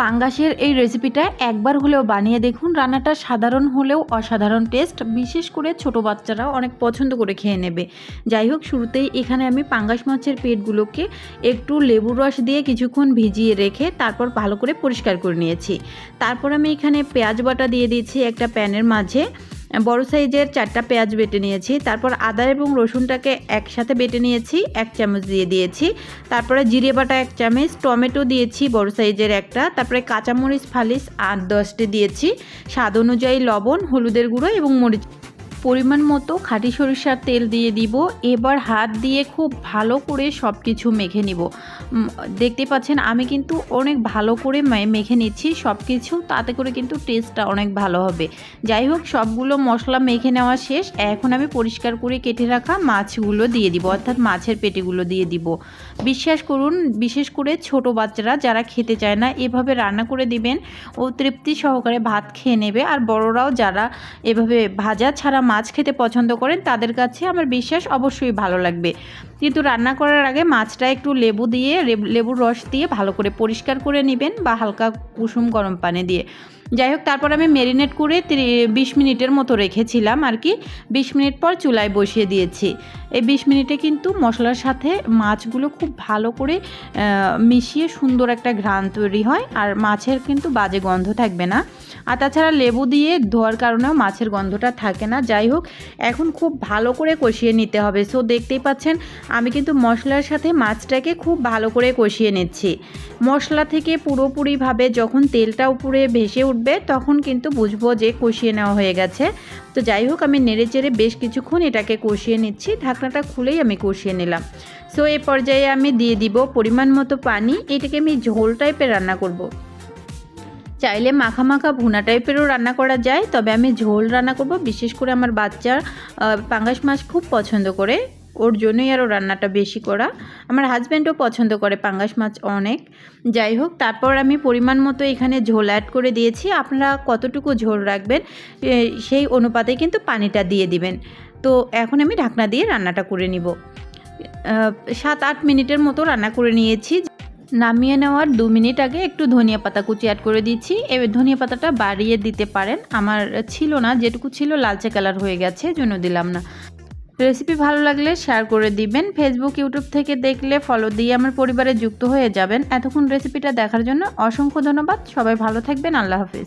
পাঙ্গাসের এই রেসিপিটা একবার হলেও বানিয়ে দেখুন। রান্নাটা সাধারণ হলেও অসাধারণ টেস্ট বিশেষ করে ছোট বাচ্চারা অনেক পছন্দ করে খেয়ে নেবে। যাই হোক, শুরুতেই এখানে আমি পাঙ্গাস মাছের পেটগুলোকে একটু লেবুর রস দিয়ে কিছুক্ষণ ভিজিয়ে রেখে তারপর ভালো করে পরিষ্কার করে নিয়েছি। তারপর আমি এখানে পেঁয়াজ বাটা দিয়ে দিয়েছি একটা প্যানের মাঝে। বড় সাইজের চারটা পেঁয়াজ বেটে নিয়েছি। তারপর আদা এবং রসুনটাকে একসাথে বেটে নিয়েছি, এক চামচ দিয়ে দিয়েছি। তারপরে জিরে বাটা এক চামচ, টমেটো দিয়েছি বড় সাইজের একটা। তারপরে কাঁচামরিচ ফালিশ আট দশটি দিয়েছি। স্বাদ অনুযায়ী লবণ, হলুদের গুঁড়ো এবং মরিচ পরিমাণ মতো খাঁটি সরিষার তেল দিয়ে দিব। এবার হাত দিয়ে খুব ভালো করে সব কিছু মেখে নিব। দেখতে পাচ্ছেন, আমি কিন্তু অনেক ভালো করে মেখে নিচ্ছি সব কিছু তাতে করে কিন্তু টেস্টটা অনেক ভালো হবে। যাই হোক, সবগুলো মশলা মেখে নেওয়া শেষ। এখন আমি পরিষ্কার করে কেটে রাখা মাছগুলো দিয়ে দিব, অর্থাৎ মাছের পেটিগুলো দিয়ে দিব। বিশ্বাস করুন, বিশেষ করে ছোট বাচ্চারা যারা খেতে চায় না, এভাবে রান্না করে দিবেন ও তৃপ্তি সহকারে ভাত খেয়ে নেবে। আর বড়রাও যারা এভাবে ভাজা ছাড়া মাছ খেতে পছন্দ করেন তাদের কাছে আমার বিশ্বাস অবশ্যই ভালো লাগবে। কিন্তু রান্না করার আগে মাছটা একটু লেবু দিয়ে লেবুর রস দিয়ে ভালো করে পরিষ্কার করে নেবেন বা হালকা কুসুম গরম পানি দিয়ে। যাই হোক, তারপর আমি ম্যারিনেট করে বিশ মিনিটের মতো রেখেছিলাম আর কি। বিশ মিনিট পর চুলায় বসিয়ে দিয়েছি। এই বিশ মিনিটে কিন্তু মশলার সাথে মাছগুলো খুব ভালো করে মিশিয়ে সুন্দর একটা ঘ্রাণ তৈরি হয় আর মাছের কিন্তু বাজে গন্ধ থাকবে না। আর তাছাড়া লেবু দিয়ে ধোয়ার কারণেও মাছের গন্ধটা থাকে না। যাই হোক, এখন খুব ভালো করে কষিয়ে নিতে হবে। সো দেখতেই পাচ্ছেন আমি কিন্তু মশলার সাথে মাছটাকে খুব ভালো করে কষিয়ে নিচ্ছি। মশলা থেকে পুরোপুরিভাবে যখন তেলটা উপরে ভেসে উঠবে তখন কিন্তু বুঝব যে কষিয়ে নেওয়া হয়ে গেছে। তো যাই হোক আমি নেড়ে চেড়ে বেশ কিছুক্ষণ এটাকে কষিয়ে নিচ্ছি। ঢাকনাটা খুলেই আমি কষিয়ে নিলাম। সো এ পর্যায়ে আমি দিয়ে দিব পরিমাণ মতো পানি। এটাকে আমি ঝোল টাইপের রান্না করব। চাইলে মাখা মাখা ভুনা টাইপেরও রান্না করা যায় তবে আমি ঝোল রান্না করব। বিশেষ করে আমার বাচ্চা আহ, পাঙ্গাস মাছ খুব পছন্দ করে। ওর জন্যই আরও রান্নাটা বেশি করা। আমার হাজব্যান্ডও পছন্দ করে পাঙ্গাস মাছ অনেক। যাই হোক, তারপর আমি পরিমাণ মতো এখানে ঝোল অ্যাড করে দিয়েছি। আপনারা কতটুকু ঝোল রাখবেন সেই অনুপাতে কিন্তু পানিটা দিয়ে দিবেন। তো এখন আমি ঢাকনা দিয়ে রান্নাটা করে নিব। সাত আট মিনিটের মতো রান্না করে নিয়েছি। নামিয়ে নেওয়ার দু মিনিট আগে একটু ধনিয়া পাতা কুচি অ্যাড করে দিচ্ছি এবার ধনিয়া পাতাটা বাড়িয়ে দিতে পারেন। আমার ছিল না, যেটুকু ছিল লালচে কালার হয়ে গেছে, জন্য দিলাম না। রেসিপি ভালো লাগলে শেয়ার করে দিবেন। ফেসবুক ইউটিউব থেকে দেখলে ফলো দিয়ে আমার পরিবারে যুক্ত হয়ে যাবেন। এতক্ষণ রেসিপিটা দেখার জন্য অসংখ্য ধন্যবাদ। সবাই ভালো থাকবেন। আল্লাহ হাফিজ।